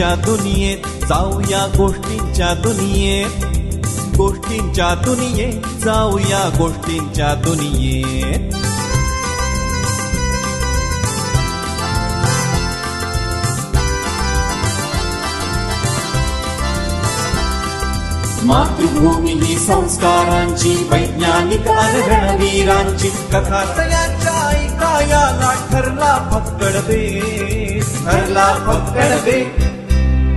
गोष्टींच्या दुनियेत जाऊया गोष्टींच्या दुनियेत. गोष्टींच्या दुनियेत जाऊया गोष्टींच्या दुनियेत. मातृभूमी ही संस्कारांची वैज्ञानिक रणवीरांची कथा तयाच्या ऐकायाला ठरला फक्कड दे ठरला फक्कड दे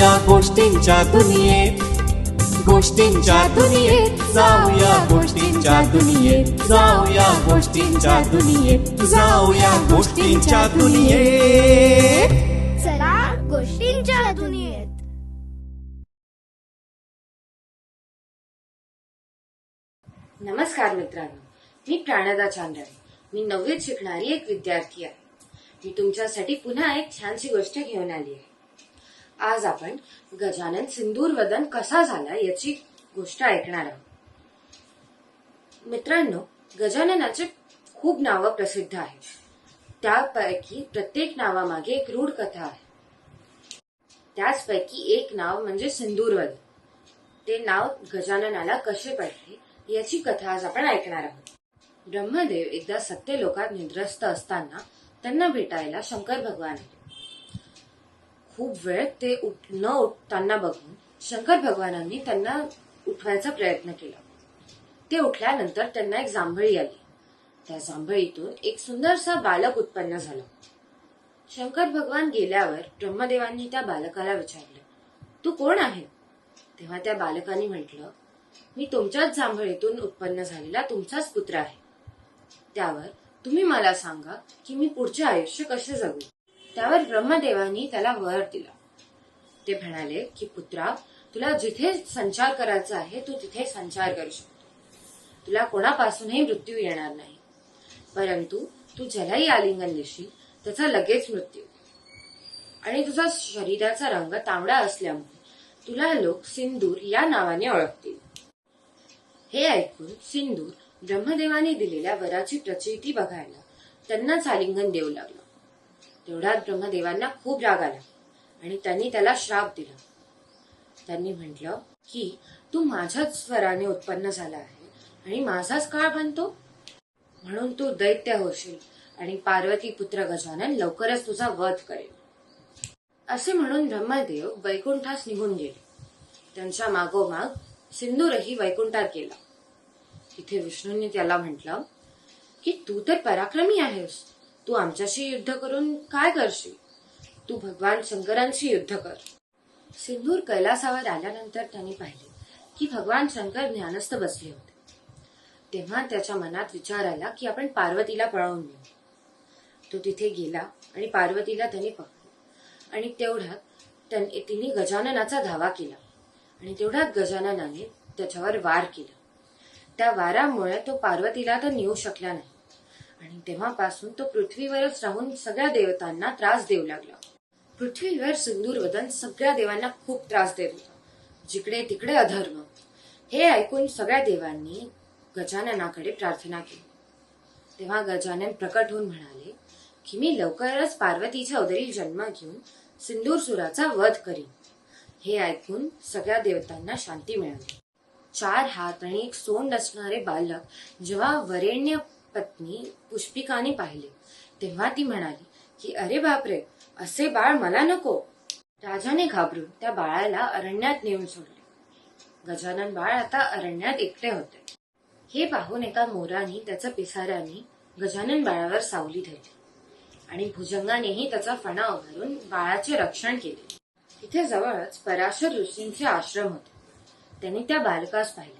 जाऊया गोष्टींच्या दुनियेत. गोष्टींच्या दुनियेत. जाऊया गोष्टींच्या दुनियेत. जाऊया गोष्टींच्या दुनियेत. जाऊया गोष्टींच्या दुनियेत. चला गोष्टींच्या दुनियेत. नमस्कार मित्रांनो मी प्राणदा चांदळे मी नववीत शिकणारी एक विद्यार्थी आहे. मी तुमच्यासाठी पुन्हा एक छानशी गोष्ट घेऊन आली आहे. आज आपण गजानन सिंदूर वदन कसा झाला याची गोष्ट ऐकणार आहोत. मित्रांनो गजाननाचे खूप नावं प्रसिद्ध आहेत. त्यापैकी प्रत्येक नावामागे एक रूढ कथा आहे. त्याचपैकी एक नाव म्हणजे सिंदूरवद ते नाव गजाननाला कसे पडले याची कथा आज आपण ऐकणार आहोत. ब्रह्मदेव एकदा सत्य लोकात निद्रस्त असताना त्यांना भेटायला शंकर भगवान आले. खूप वेळ ते उठ न उठताना बघून शंकर भगवानांनी त्यांना उठवायचा प्रयत्न केला. ते उठल्यानंतर त्यांना एक जांभळी आली. त्या जांभळीतून एक सुंदरसा बालक उत्पन्न झाला. शंकर भगवान गेल्यावर ब्रह्मदेवांनी त्या बालकाला विचारलं तू कोण आहे? तेव्हा त्या बालकाने म्हटलं मी तुमच्याच जांभळीतून उत्पन्न झालेला तुमचाच पुत्र आहे. त्यावर तुम्ही मला सांगा की मी पुढचे आयुष्य कसे जगू? त्यावर ब्रह्मदेवानी त्याला वर दिला. ते म्हणाले की पुत्रा तुला जिथे संचार करायचा आहे तू तिथे संचार करू शकतो. तुला कोणापासूनही मृत्यू येणार नाही. परंतु तू ज्यालाही आलिंगन देशील त्याचा लगेच मृत्यू आणि तुझा शरीराचा रंग तांबडा असल्यामुळे तुला लोक सिंदूर या नावाने ओळखतील. हे ऐकून सिंदूर ब्रह्मदेवाने दिलेल्या वराची प्रचिती बघायला त्यांनाच आलिंगन देऊ लागलं. तेवढ्यात ब्रह्मदेवांना खूप राग आला. आणि त्यांनी त्याला श्राप दिला. त्यांनी म्हटलं की तू माझ्याच स्वराने उत्पन्न झाला आहे आणि माझाच काळ बनतो? म्हणून तू दैत्य होशील आणि पार्वती पुत्र गजानन लवकरच तुझा वध करेल. असे म्हणून ब्रह्मदेव वैकुंठास निघून गेले. त्यांच्या मागोमाग सिंदूरही वैकुंठात गेला. तिथे विष्णूंनी त्याला म्हटलं की तू तर पराक्रमी आहेस. तू आमच्याशी युद्ध करून काय करशील? तू भगवान शंकरांशी युद्ध कर. सिंदूर कैलासावर आल्यानंतर त्यांनी पाहिले की भगवान शंकर ज्ञानस्थ बसले होते. तेव्हा त्याच्या मनात विचार आला की आपण पार्वतीला पळवून नेऊ. तो तिथे गेला आणि पार्वतीला त्यांनी पकडलं. आणि तेवढ्यात त्याने तिने गजाननाचा धावा केला. आणि तेवढ्यात गजाननाने त्याच्यावर वार केला. त्या वारामुळे तो पार्वतीला तर नेऊ शकला नाही. आणि तेव्हापासून तो पृथ्वीवरच राहून सगळ्या देवतांना त्रास देऊ लागला. पृथ्वीवर सिंदूर वदन सगळ्या देवांना खूप त्रास देत होता. जिकडे तिकडे अधर्म. हे ऐकून सगळ्या देवांनी गजाननाकडे प्रार्थना केली. तेव्हा गजानन प्रकट होऊन म्हणाले की मी लवकरच पार्वतीच्या उदरी जन्म घेऊन सिंदूर सुराचा वध करीन. हे ऐकून सगळ्या देवतांना शांती मिळाली. चार हात आणि एक सोंड असणारे बालक जेव्हा वरेण्य पत्नी पुष्पिकाने पाहिले. तेव्हा ती म्हणाली की अरे बापरे असे बाळ मला नको. राजाने घाबरून त्या बाळाला अरण्यात नेऊन सोडले. गजानन बाळ आता अरण्यात एकटे होते. हे पाहून एका मोराने त्याच्या पिसाऱ्याने गजानन बाळावर सावली धरली आणि भुजंगानेही त्याचा फणा उभारून बाळाचे रक्षण केले. तिथे जवळच पराशर ऋषींचे आश्रम होते. त्यांनी त्या बालकास पाहिले.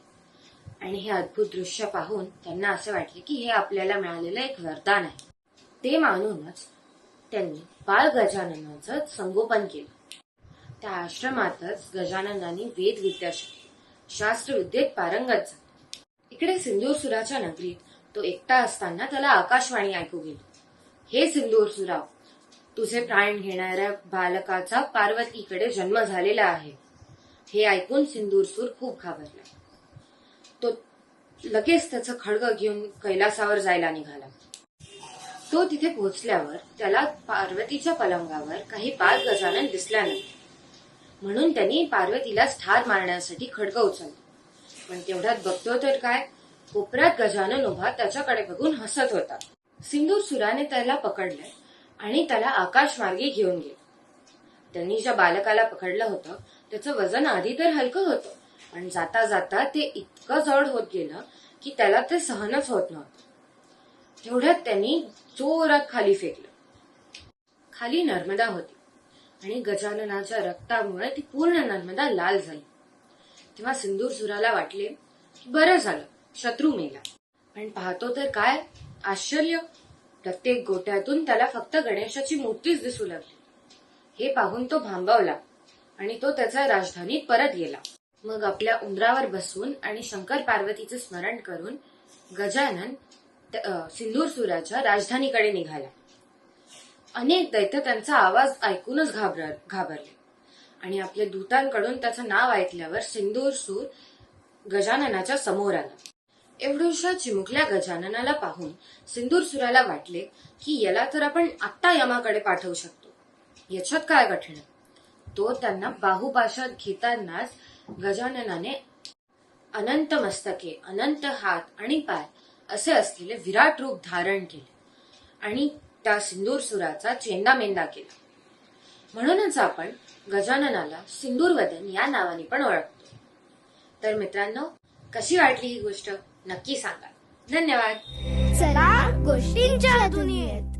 आणि हे अद्भुत दृश्य पाहून त्यांना असे वाटले की हे आपल्याला मिळालेलं एक वरदान आहे. ते मानूनच त्यांनी बाळ गजाननाचं संगोपन केलं. त्या आश्रमातच गजाननानी वेद विद्या शिकली. शास्त्रविद्येत पारंगत झाला. इकडे सिंदूरसुराच्या नगरीत तो एकटा असताना त्याला आकाशवाणी ऐकू गेली. हे सिंदूरसुराव तुझे प्राण घेणाऱ्या बालकाचा पार्वतीकडे जन्म झालेला आहे. हे ऐकून सिंदूरसूर खूप घाबरला. लगेच त्याचं खडग घेऊन कैलासावर जायला निघाला. तो तिथे पोहोचल्यावर त्याला पार्वतीच्या पलंगावर काही पाच गजानन दिसल्या नाही. म्हणून त्यांनी पार्वतीलाच ठार मारण्यासाठी खडग उचलला. पण तेवढ्यात बघतो तर काय? कोपऱ्यात गजानन उभा त्याच्याकडे बघून हसत होता. सिंदूर सुराने त्याला पकडलं आणि त्याला आकाशमार्गे घेऊन गेले. त्यांनी ज्या बालकाला पकडलं होतं त्याचं वजन आधी तर हलकं होतं. पण जाता जाता ते इतकं जड होत गेलं की त्याला ते सहनच होत नव्हतं. तेवढ्यात त्यांनी जोरात खाली फेकलं. खाली नर्मदा होती. आणि गजाननाच्या रक्तामुळे ती पूर्ण नर्मदा लाल झाली. तेव्हा सिंदूर सुराला वाटले की बरं झालं शत्रू मेला. पण पाहतो तर काय? आश्चर्य. प्रत्येक गोट्यातून त्याला फक्त गणेशाची मूर्तीच दिसू लागली. हे पाहून तो भांबावला आणि तो त्याचा राजधानीत परत गेला. मग आपल्या उंदरावर बसून आणि शंकर पार्वतीचं स्मरण करून गजानन त- सिंदूरसुराच्या राजधानीकडे निघाला. अनेक दैत्य त्यांचा आवाज ऐकूनच घाबर घाबरले. आणि आपल्या दूतांकडून त्याचं नाव ऐकल्यावर सिंदूरसूर गजाननाच्या समोर आला. एवढ्याशा चिमुकल्या गजाननाला पाहून सिंदूरसुराला वाटले की याला तर आपण आत्ता यमाकडे पाठवू शकतो. याच्यात काय कठीण तो त्यांना बाहुपाशात घेतानाच गजाननाने अनंत मस्तके अनंत हात आणि पाय असे असलेले विराट रूप धारण केले आणि त्या सिंदूरसुराचा चेंदामेंदा केला. म्हणूनच आपण गजाननाला सिंदूरवदन या नावाने पण ओळखतो. तर मित्रांनो कशी वाटली ही गोष्ट? नक्की सांगा. धन्यवाद. चला गोष्टींच्या दुनियेत